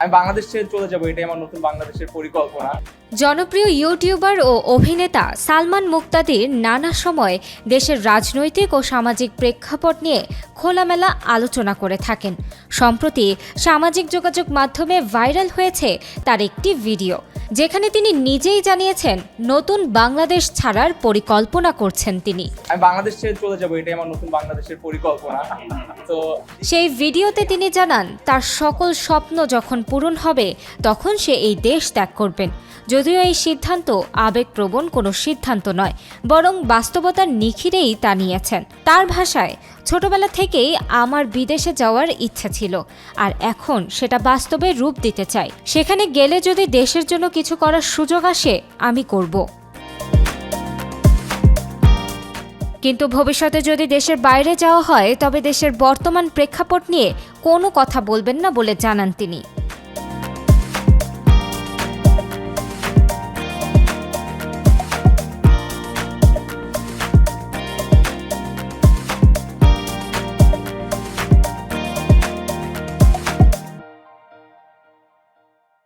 আমি বাংলাদেশ ছেড়ে চলে যাব, এটাই আমার নতুন বাংলাদেশের পরিকল্পনা। জনপ্রিয় ইউটিউবার ও অভিনেতা সালমান মুক্তাদির নানা সময় দেশের রাজনৈতিক ও সামাজিক প্রেক্ষাপট নিয়ে খোলামেলা আলোচনা করে থাকেন। সম্প্রতি সামাজিক যোগাযোগ মাধ্যমে ভাইরাল হয়েছে তার একটি ভিডিও। যেখানে তিনি নিজেই জানিয়েছেন নতুন বাংলাদেশ ছাড়ার পরিকল্পনা করছেন তিনি। আমি বাংলাদেশ ছেড়ে চলে যাব এটাই আমার নতুন বাংলাদেশের পরিকল্পনা। তো সেই ভিডিওতে তিনি জানান তার সকল স্বপ্ন যখন পূরণ হবে তখন সে এই দেশ ত্যাগ করবেন। যদিও এই সিদ্ধান্ত আবেগপ্রবণ কোনো সিদ্ধান্ত নয় বরং বাস্তবতার নিখিরেই তা নিয়েছেন। তার ভাষায় ছোটবেলা থেকেই আমার বিদেশে যাওয়ার ইচ্ছা ছিল, আর এখন সেটা বাস্তবে রূপ দিতে চাই। সেখানে গেলে যদি দেশের জন্য কিছু করার সুযোগ আসে, আমি করব। কিন্তু ভবিষ্যতে যদি দেশের বাইরে যাওয়া হয়, তবে দেশের বর্তমান প্রেক্ষাপট নিয়ে কোনো কথা বলবেন না বলে জানান তিনি।